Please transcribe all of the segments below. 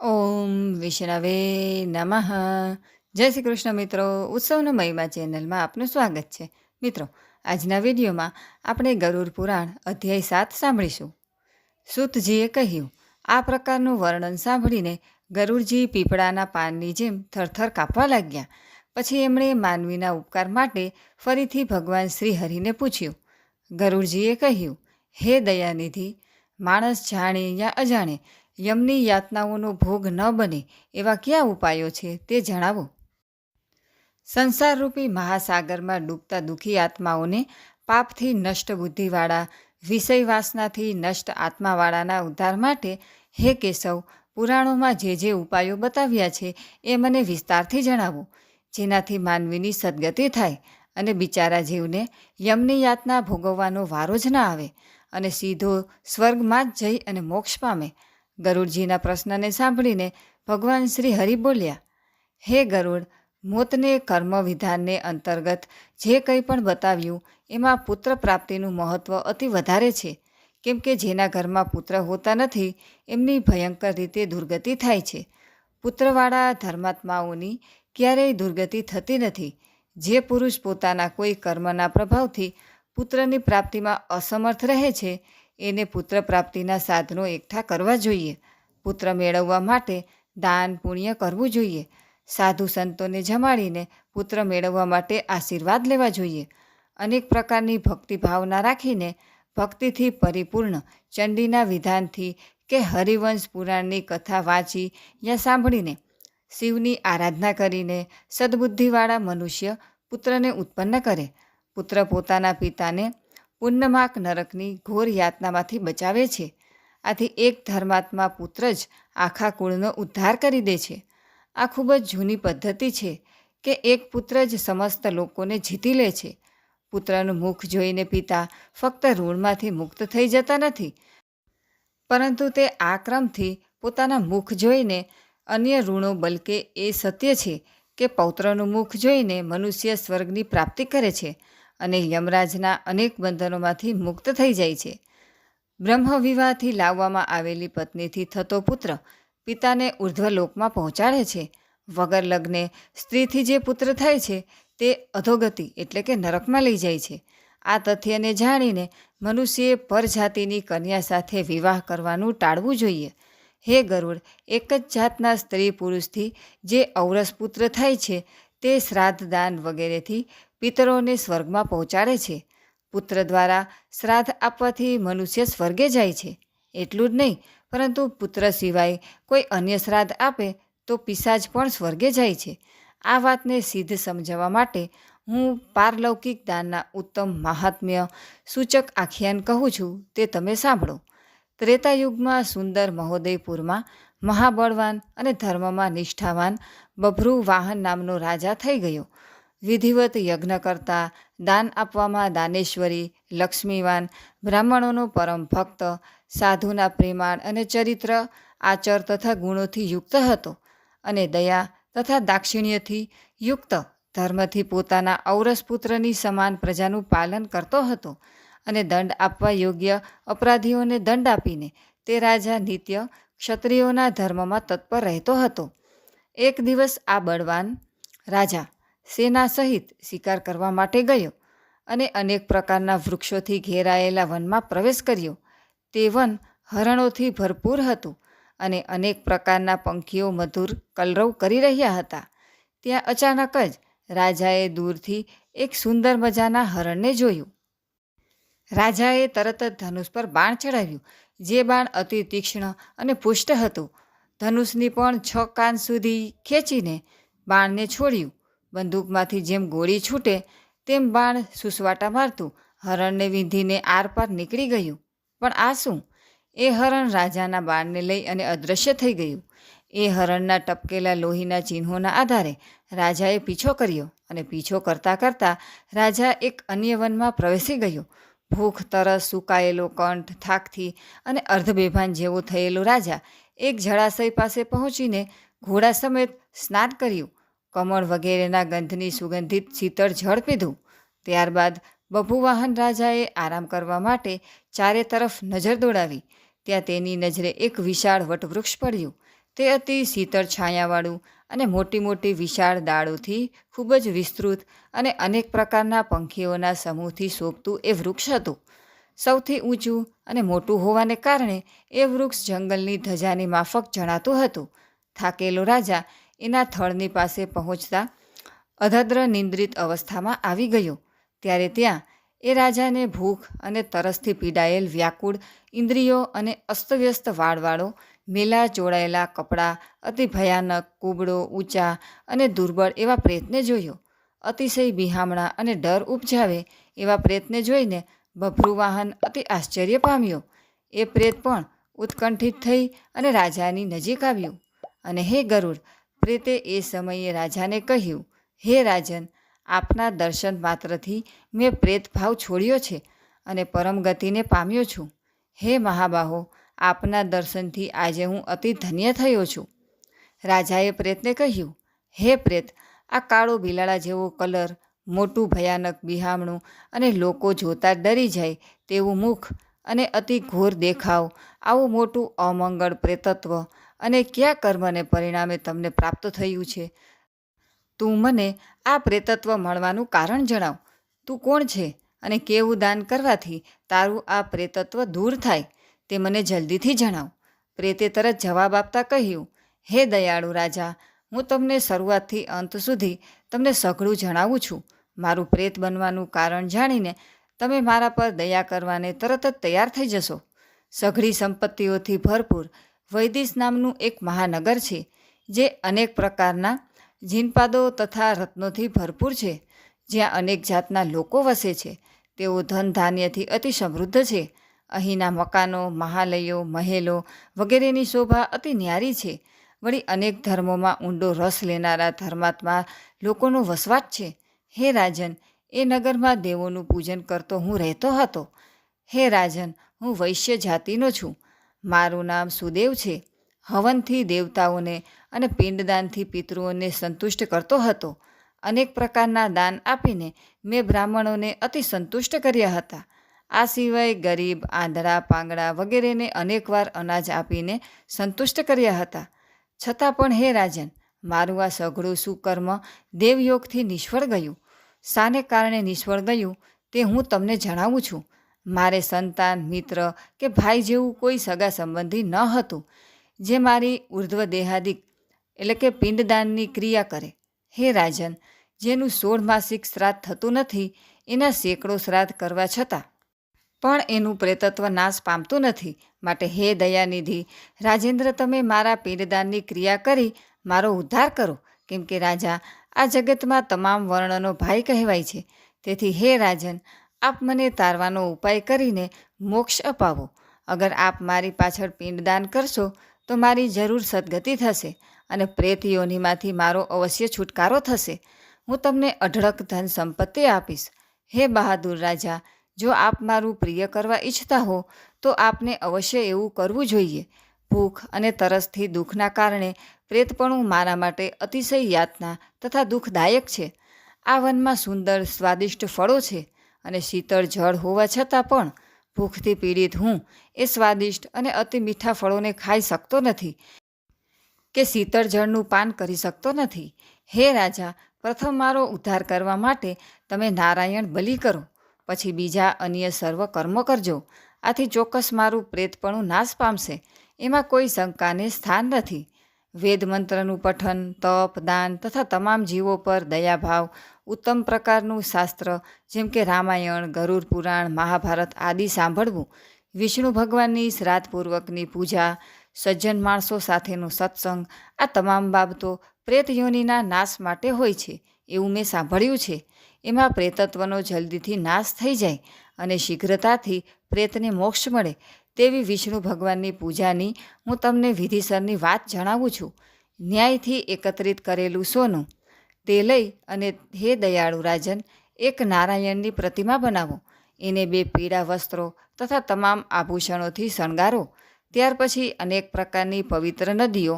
ઓમ વિષ્ણવે નમઃ. જય શ્રી કૃષ્ણ મિત્રો. ઉત્સવનો મહિમા ચેનલમાં આપનું સ્વાગત છે. મિત્રો, આજના વિડીયોમાં આપણે ગરુડ પુરાણ અધ્યાય સાત સાંભળીશું. સુતજીએ કહ્યું, આ પ્રકારનું વર્ણન સાંભળીને ગરુડજી પીપળાના પાનની જેમ થરથર કાપવા લાગ્યા. પછી એમણે માનવીના ઉપકાર માટે ફરીથી ભગવાન શ્રી હરિને પૂછ્યું. ગરુડજીએ કહ્યું, હે દયાનિધિ, માણસ જાણે યા અજાણે યમની યાતનાઓનો ભોગ ન બને એવા કયા ઉપાયો છે તે જણાવો. સંસારરૂપી મહાસાગરમાં ડૂબતા દુઃખી આત્માઓને પાપથી નષ્ટ બુદ્ધિવાળા વિષય વાસનાથી નષ્ટ આત્માવાળાના ઉદ્ધાર માટે હે કેશવ, પુરાણોમાં જે જે ઉપાયો બતાવ્યા છે એ મને વિસ્તારથી જણાવો, જેનાથી માનવીની સદગતિ થાય અને બિચારા જીવને યમની યાતના ભોગવવાનો વારો જ ના આવે અને સીધો સ્વર્ગમાં જ જઈ અને મોક્ષ પામે. ગરુડજીના પ્રશ્નને સાંભળીને ભગવાન શ્રી હરિ બોલ્યા, હે ગરુડ, મોતને કર્મ વિધાનને અંતર્ગત જે કંઈ પણ બતાવ્યું, એમાં પુત્ર પ્રાપ્તિનું મહત્ત્વ અતિ વધારે છે, કેમ કે જેના ઘરમાં પુત્ર હોતા નથી, એમની ભયંકર રીતે દુર્ગતિ થાય છે. પુત્રવાળા ધર્માત્માઓની ક્યારેય દુર્ગતિ થતી નથી. જે પુરુષ પોતાના કોઈ કર્મના પ્રભાવથી પુત્રની પ્રાપ્તિમાં અસમર્થ રહે છે એને પુત્ર પ્રાપ્તિના સાધનો એકઠા કરવા જોઈએ. પુત્ર મેળવવા માટે દાન પુણ્ય કરવું જોઈએ. સાધુ સંતોને જમાડીને પુત્ર મેળવવા માટે આશીર્વાદ લેવા જોઈએ. અનેક પ્રકારની ભક્તિ ભાવના રાખીને ભક્તિથી પરિપૂર્ણ ચંડીના વિધાનથી કે હરિવંશ પુરાણની કથા વાંચી યા સાંભળીને શિવની આરાધના કરીને સદબુદ્ધિવાળા મનુષ્ય પુત્રને ઉત્પન્ન કરે. પુત્ર પોતાના પિતાને પુન્નમાક નરકની ઘોર યાતનામાંથી બચાવે છે. આથી એક ધર્માત્મા પુત્ર જ આખા કુળનો ઉદ્ધાર કરી દે છે. આ ખૂબ જ જૂની પદ્ધતિ છે કે એક પુત્ર જ સમસ્ત લોકોને જીતી લે છે. પુત્રનું મુખ જોઈને પિતા ફક્ત ઋણમાંથી મુક્ત થઈ જતા નથી. પરંતુ તે આ ક્રમથી પોતાના મુખ જોઈને અન્ય ઋણો બલકે એ સત્ય છે કે પૌત્રનું મુખ જોઈને મનુષ્ય સ્વર્ગની પ્રાપ્તિ કરે છે. અને યમરાજના અનેક બંધનોમાંથી મુક્ત થઈ જાય છે. બ્રહ્મવિવાહથી લાવવામાં આવેલી પત્નીથી થતો પુત્ર પિતાને ઉર્ધ્વલોકમાં પહોંચાડે છે. વગર લગ્ને સ્ત્રીથી જે પુત્ર થાય છે તે અધોગતિ એટલે કે નરકમાં લઈ જાય છે. આ તથ્યને જાણીને મનુષ્યએ પરજાતિની કન્યા સાથે વિવાહ કરવાનું ટાળવું જોઈએ. હે ગરુડ, એક જ જાતના સ્ત્રી પુરુષથી જે ઔરસ પુત્ર થાય છે તે શ્રાદ્ધ દાન વગેરેથી પિતરોને સ્વર્ગમાં પહોંચાડે છે. પુત્ર દ્વારા શ્રાદ્ધ આપવાથી મનુષ્ય સ્વર્ગે જાય છે. એટલું જ નહીં, પરંતુ પુત્ર સિવાય કોઈ અન્ય શ્રાદ્ધ આપે તો પિશાચ પણ સ્વર્ગે જાય છે. આ વાતને સિદ્ધ સમજાવવા માટે હું પારલૌકિક દાનના ઉત્તમ મહાત્મ્ય સૂચક આખ્યાન કહું છું, તે તમે સાંભળો. ત્રેતાયુગમાં સુંદર મહોદયપુરમાં મહાબળવાન અને ધર્મમાં નિષ્ઠાવાન બભ્રુ વાહન નામનો રાજા થઈ ગયો. વિધિવત યજ્ઞ કરતા દાન આપવામાં દાનેશ્વરી, લક્ષ્મીવાન, બ્રાહ્મણોનો પરમ ભક્ત, સાધુના પ્રેમાળ અને ચરિત્ર, આચર તથા ગુણોથી યુક્ત હતો અને દયા તથા દાક્ષિણ્યથી યુક્ત ધર્મથી પોતાના ઔરસ પુત્રની સમાન પ્રજાનું પાલન કરતો હતો અને દંડ આપવા યોગ્ય અપરાધીઓને દંડ આપીને તે રાજા નિત્ય ક્ષત્રિયોના ધર્મમાં તત્પર રહેતો હતો. એક દિવસ આ બળવાન રાજા સેના સહિત શિકાર કરવા માટે ગયો અને અનેક પ્રકારના વૃક્ષોથી ઘેરાયેલા વનમાં પ્રવેશ કર્યો. તે વન હરણોથી ભરપૂર હતું અને અનેક પ્રકારના પંખીઓ મધુર કલરવ કરી રહ્યા હતા. ત્યાં અચાનક જ રાજાએ દૂરથી એક સુંદર મજાના હરણને જોયું. રાજાએ તરત જ ધનુષ પર બાણ ચડાવ્યું જે બાણ અતિ તીક્ષ્ણ અને પુષ્ટ હતું. ધનુષની પણ છ કાન સુધી ખેંચીને બાણને છોડ્યું. બંદૂકમાંથી જેમ ગોળી છૂટે, તેમ બાણ સુસવાટા મારતું, હરણને વિંધીને આરપાર નીકળી ગયું. પણ આ શું? એ હરણ રાજાના બાણને લઈ અને અદૃશ્ય થઈ ગયું. એ હરણના ટપકેલા લોહીના ચિહ્નોના આધારે રાજાએ પીછો કર્યો અને પીછો કરતાં કરતાં રાજા એક અન્ય વનમાં પ્રવેશી ગયો. ભૂખ, તરસ, સુકાયેલો કંઠ, થાકથી અને અર્ધબેભાન જેવો થયેલો રાજા એક જળાશય પાસે પહોંચીને ઘોડા સમેત સ્નાન કર્યું. કમળ વગેરેના ગંધની સુગંધિત શીતળ જળ પીધું ત્યારબાદ બભુવાહન રાજાએ આરામ કરવા માટે ચારે તરફ નજર દોડાવી. ત્યાં તેની નજરે એક વિશાળ વટવૃક્ષ પડ્યું. તે અતિ શીતળ છાયાવાળું અને મોટી મોટી વિશાળ દાળોથી ખૂબ જ વિસ્તૃત અને અનેક પ્રકારના પંખીઓના સમૂહથી શોભતું એ વૃક્ષ હતું. સૌથી ઊંચું અને મોટું હોવાને કારણે એ વૃક્ષ જંગલની ધજાની માફક જણાતું હતું. થાકેલો રાજા એના થળની પાસે પહોંચતા અધદ્ર નિંદ્રિત અવસ્થામાં આવી ગયો. ત્યારે ત્યાં એ રાજાને ભૂખ અને તરસથી પીડાયેલ વ્યાકુળ, ઇન્દ્રિયો અને અસ્તવ્યસ્ત વાળવાળો, મેલા ચોળાયેલા કપડાં, અતિ ભયાનક કુબડો, ઊંચા અને દુર્બળ એવા પ્રેતને જોયો. અતિશય બિહામણા અને ડર ઉપજાવે એવા પ્રેતને જોઈને બભ્રુવાહન અતિ આશ્ચર્ય પામ્યો. એ પ્રેત પણ ઉત્કંઠિત થઈ અને રાજાની નજીક આવ્યું. અને હે ગરુડ પ્રેતે એ સમયે રાજાને કહ્યું, હે રાજન, આપના દર્શન માત્રથી મેં પ્રેત ભાવ છોડ્યો છે અને પરમ ગતિને પામ્યો છું. હે મહાબાહો, આપના દર્શનથી આજે હું અતિ ધન્ય થયો છું. રાજાએ પ્રેતને કહ્યું, હે પ્રેત, આ કાળો બિલાડા જેવો કલર, મોટું ભયાનક બિહામણું અને લોકો જોતા ડરી જાય તેવું મુખ અને અતિ ઘોર દેખાવ, આવું મોટું અમંગળ પ્રેતત્વ અને કયા કર્મને પરિણામે તમને પ્રાપ્ત થયું છે? તું મને આ પ્રેતત્વ મળવાનું કારણ જણાવ. તું કોણ છે અને કેવું દાન કરવાથી તારું આ પ્રેતત્વ દૂર થાય તે મને જલ્દીથી જણાવ. પ્રેતે તરત જવાબ આપતા કહ્યું, હે દયાળુ રાજા, હું તમને શરૂઆતથી અંત સુધી તમને સઘળું જણાવું છું. મારું પ્રેત બનવાનું કારણ જાણીને તમે મારા પર દયા કરવાને તરત જ તૈયાર થઈ જશો. સઘળી સંપત્તિઓથી ભરપૂર વૈદિશ નામનું એક મહાનગર છે, જે અનેક પ્રકારના જીનપાદો તથા રત્નોથી ભરપૂર છે. જ્યાં અનેક જાતના લોકો વસે છે. તેઓ ધન ધાન્યથી અતિ સમૃદ્ધ છે. અહીંના મકાનો, મહાલયો, મહેલો વગેરેની શોભા અતિ ન્યારી છે. વળી અનેક ધર્મોમાં ઊંડો રસ લેનારા ધર્માત્મા લોકોનો વસવાટ છે. હે રાજન, એ નગરમાં દેવોનું પૂજન કરતો હું રહેતો હતો. હે રાજન, હું વૈશ્ય જાતિનો છું. મારું નામ સુદેવ છે. હવનથી દેવતાઓને અને પિંડદાનથી પિતૃઓને સંતુષ્ટ કરતો હતો. અનેક પ્રકારના દાન આપીને મેં બ્રાહ્મણોને અતિ સંતુષ્ટ કર્યા હતા. આ સિવાય ગરીબ, આંધળા પાંગડા વગેરેને અનેકવાર અનાજ આપીને સંતુષ્ટ કર્યા હતા. છતાં પણ હે રાજન, મારું આ સઘળું સુકર્મ દેવયોગથી નિષ્ફળ ગયું. શાને કારણે નિષ્ફળ ગયું તે હું તમને જણાવું છું. મારે સંતાન, મિત્ર કે ભાઈ જેવું કોઈ સગા સંબંધી ન હતું, જે મારી ઉર્ધ્વ દેહાદિક એટલે કે પિંડદાનની ક્રિયા કરે. હે રાજન, જેનું સોળ માસિક શ્રાદ્ધ થતું નથી, એના સેંકડો શ્રાદ્ધ કરવા છતાં. પણ એનું પ્રેતત્વ નાશ પામતું નથી. માટે હે દયાનિધિ, રાજેન્દ્ર, તમે મારા પિંડદાનની ક્રિયા કરી મારો ઉદ્ધાર કરો. કેમ કે રાજા, આ જગતમાં તમામ વર્ણનો ભાઈ કહેવાય છે. તેથી હે રાજન આપ મને તારવાનો ઉપાય કરીને મોક્ષ અપાવો. અગર આપ મારી પાછળ પિંડદાન કરશો, તો મારી જરૂર સદગતિ થશે અને પ્રેત મારો અવશ્ય છુટકારો થશે. હું તમને અઢળક ધન સંપત્તિ આપીશ. હે બહાદુર રાજા, જો આપ મારું પ્રિય કરવા ઈચ્છતા હો, તો આપને અવશ્ય એવું કરવું જોઈએ. ભૂખ અને તરસથી દુઃખના કારણે પ્રેતપણું મારા માટે અતિશય યાતના તથા દુઃખદાયક છે. આ વનમાં સુંદર સ્વાદિષ્ટ ફળો છે. અને શીતળ જળ હોવા છતાં પણ ભૂખથી પીડિત હું એ સ્વાદિષ્ટ અને અતિ મીઠા ફળોને ખાઈ શકતો નથી કે શીતળ જળનું પાન કરી શકતો નથી. હે રાજા, પ્રથમ મારો ઉદ્ધાર કરવા માટે તમે નારાયણ બલિ કરો, પછી બીજા અન્ય સર્વ કર્મ કરજો. આથી ચોક્કસ મારું પ્રેતપણું નાશ પામશે, એમાં કોઈ શંકાને સ્થાન નથી. વેદ મંત્રનું પઠન, તપ, દાન તથા તમામ જીવો પર દયાભાવ ઉત્તમ પ્રકારનું શાસ્ત્ર, જેમ કે રામાયણ, ગરુડ પુરાણ, મહાભારત આદિ સાંભળવું. વિષ્ણુ ભગવાનની શ્રાદ્ધપૂર્વકની પૂજા, સજ્જન માણસો સાથેનો સત્સંગ, આ તમામ બાબતો પ્રેત યોનિના નાશ માટે હોય છે, એવું મેં સાંભળ્યું છે. એમાં પ્રેતત્વનો જલ્દીથી નાશ થઈ જાય અને શીઘ્રતાથી પ્રેતને મોક્ષ મળે. તેવી વિષ્ણુ ભગવાનની પૂજાની હું તમને વિધિસરની વાત જણાવું છું. ન્યાયથી એકત્રિત કરેલું સોનું. તે લઈ અને હે દયાળુ રાજન, એક નારાયણની પ્રતિમા બનાવો. એને બે પીળા વસ્ત્રો તથા તમામ આભૂષણોથી શણગારો. ત્યાર પછી અનેક પ્રકારની પવિત્ર નદીઓ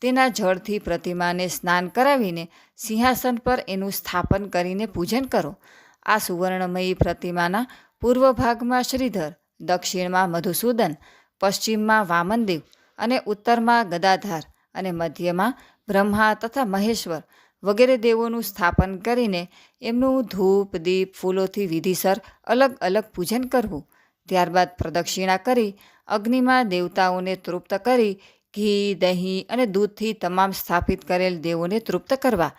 તેના જળથી પ્રતિમાને સ્નાન કરાવીને સિંહાસન પર એનું સ્થાપન કરીને પૂજન કરો. આ સુવર્ણમયી પ્રતિમાના પૂર્વ ભાગમાં શ્રીધર, દક્ષિણમાં મધુસૂદન, પશ્ચિમમાં વામનદેવ અને ઉત્તરમાં ગદાધાર અને મધ્યમાં બ્રહ્મા તથા મહેશ્વર વગેરે દેવોનું સ્થાપન કરીને એમનું ધૂપ, દીપ, ફૂલોથી વિધિસર અલગ અલગ પૂજન કરવું. ત્યારબાદ પ્રદક્ષિણા કરી, અગ્નિમાં દેવતાઓને તૃપ્ત કરી, ઘી, દહીં અને દૂધથી તમામ સ્થાપિત કરેલ દેવોને તૃપ્ત કરવા.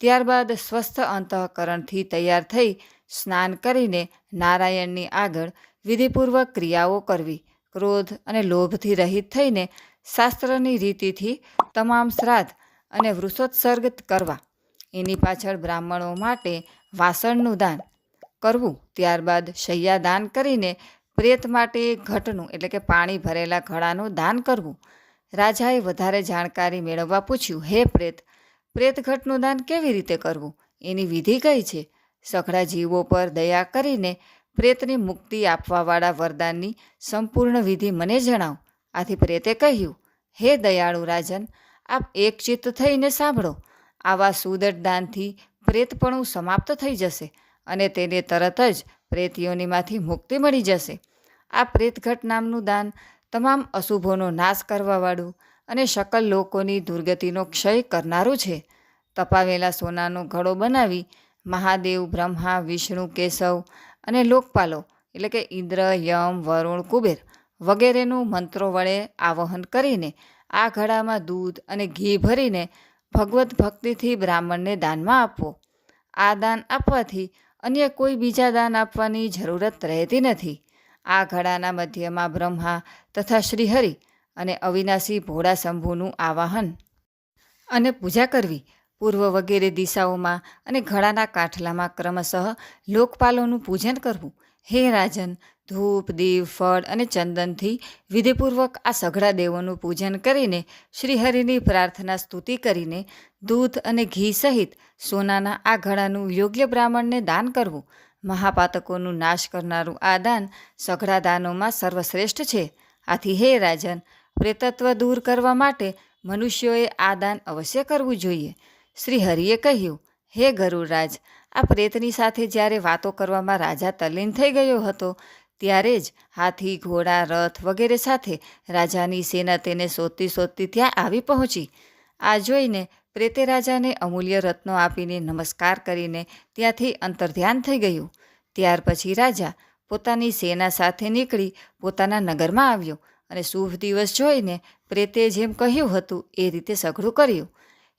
ત્યારબાદ સ્વસ્થ અંતઃકરણથી તૈયાર થઈ સ્નાન કરીને નારાયણની આગળ વિધિપૂર્વક ક્રિયાઓ કરવી. ક્રોધ અને લોભથી રહિત થઈને શાસ્ત્રની રીતિથી તમામ શ્રાદ્ધ અને વૃષોત્સર્ગ કરવા. એની પાછળ બ્રાહ્મણો માટે વાસણનું દાન કરવું. ત્યારબાદ શૈયા દાન કરીને પ્રેત માટે ઘટનું, એટલે કે પાણી ભરેલા ઘડાનું દાન કરવું. રાજાએ વધારે જાણકારી મેળવવા પૂછ્યું, હે પ્રેત પ્રેત ઘટનું દાન કેવી રીતે કરવું? એની વિધિ કઈ છે? સઘળા જીવો પર દયા કરીને પ્રેતની મુક્તિ આપવાવાળા વરદાનની સંપૂર્ણ વિધિ મને જણાવ. આથી પ્રેતે કહ્યું, હે દયાળુ રાજન આપ એકચિત્ત થઈને સાંભળો. આવા સુદટ દાનથી પ્રેતપણું સમાપ્ત થઈ જશે અને તેને તરત જ પ્રેતીઓનીમાંથી મુક્તિ મળી જશે. આ પ્રેતઘટ નામનું દાન તમામ અશુભોનો નાશ કરવાવાળું અને શકલ લોકોની દુર્ગતિનો ક્ષય કરનારું છે. તપાવેલા સોનાનો ઘડો બનાવી મહાદેવ, બ્રહ્મા, વિષ્ણુ, કેશવ અને લોકપાલો એટલે કે ઇન્દ્ર, યમ, વરુણ, કુબેર વગેરેનું મંત્રો વડે આવાહન કરીને આ ઘડામાં દૂધ અને ઘી ભરીને ભગવત ભક્તિથી બ્રાહ્મણને દાનમાં આપવો આ દાન આપવાથી અન્ય કોઈ બીજા દાન આપવાની જરૂરત રહેતી નથી. આ ઘડાના મધ્યમાં બ્રહ્મા તથા શ્રીહરિ અને અવિનાશી ભોળા શંભુનું આવાહન અને પૂજા કરવી. પૂર્વ વગેરે દિશાઓમાં અને ઘડાના કાઠલામાં ક્રમશઃ લોકપાલોનું પૂજન કરવું. હે રાજન ધૂપ, દીવ, ફળ અને ચંદનથી વિધિપૂર્વક આ સઘળા દેવોનું પૂજન કરીને શ્રીહરિની પ્રાર્થના સ્તુતિ કરીને દૂધ અને ઘી સહિત સોનાના આ ઘડાનું યોગ્ય બ્રાહ્મણને દાન કરવું, મહાપાતકોનું નાશ કરનારું આ દાન સઘળા દાનોમાં સર્વશ્રેષ્ઠ છે. આથી હે રાજન, પ્રેતત્વ દૂર કરવા માટે મનુષ્યોએ આ દાન અવશ્ય કરવું જોઈએ. શ્રીહરિએ કહ્યું, હે ગરુડરાજ આ પ્રેતની સાથે જ્યારે વાતો કરવામાં રાજા તલ્લીન થઈ ગયો હતો ત્યારે જ હાથી, ઘોડા, રથ વગેરે સાથે રાજાની સેના તેને શોધતી શોધતી ત્યાં આવી પહોંચી. આ જોઈને પ્રેતે રાજાને અમૂલ્ય રત્નો આપીને નમસ્કાર કરીને ત્યાંથી અંતર્ધ્યાન થઈ ગયું. ત્યાર પછી રાજા પોતાની સેના સાથે નીકળી પોતાના નગરમાં આવ્યો અને શુભ દિવસ જોઈને પ્રેતે જેમ કહ્યું હતું એ રીતે સઘળું કર્યું.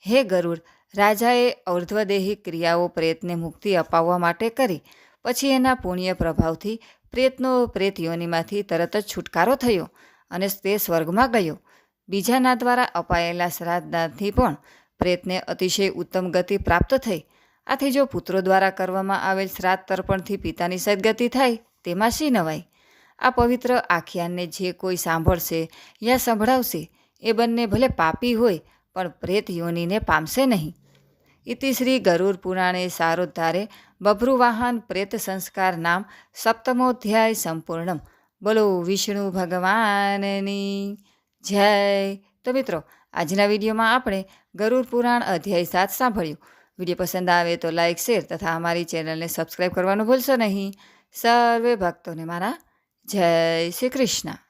હે ગરુડ, રાજાએ અર્ધ્વદેહી ક્રિયાઓ પ્રેતને મુક્તિ અપાવવા માટે કરી. પછી એના પુણ્ય પ્રભાવથી પ્રેતનો પ્રેત યોનિમાંથી તરત જ છુટકારો થયો અને તે સ્વર્ગમાં ગયો. બીજાના દ્વારા અપાયેલા શ્રાદ્ધથી પણ પ્રેતને અતિશય ઉત્તમ ગતિ પ્રાપ્ત થઈ. આથી જો પુત્રો દ્વારા કરવામાં આવેલ શ્રાદ્ધ તર્પણથી પિતાની સદગતિ થાય, તેમાં શી નવાય આ પવિત્ર આખ્યાનને જે કોઈ સાંભળશે યા સંભળાવશે, એ બંને ભલે પાપી હોય, પણ પ્રેત યોનિને પામશે નહીં. ઇતિ શ્રી ગરુડ પુરાણે સારોદ્ધારે બભ્રુવાહન પ્રેત સંસ્કાર નામ સપ્તમોધ્યાય સંપૂર્ણમ બોલો વિષ્ણુ ભગવાનની જય તો મિત્રો આજના વિડીયોમાં આપણે ગરુડ પુરાણ અધ્યાય સાત સાંભળ્યું। વીડિયો પસંદ આવે તો લાઇક શેર તથા અમારી ચેનલને સબસ્ક્રાઈબ કરવાનું ભૂલશો નહીં. સર્વે ભક્તોને મારા જય શ્રી કૃષ્ણ.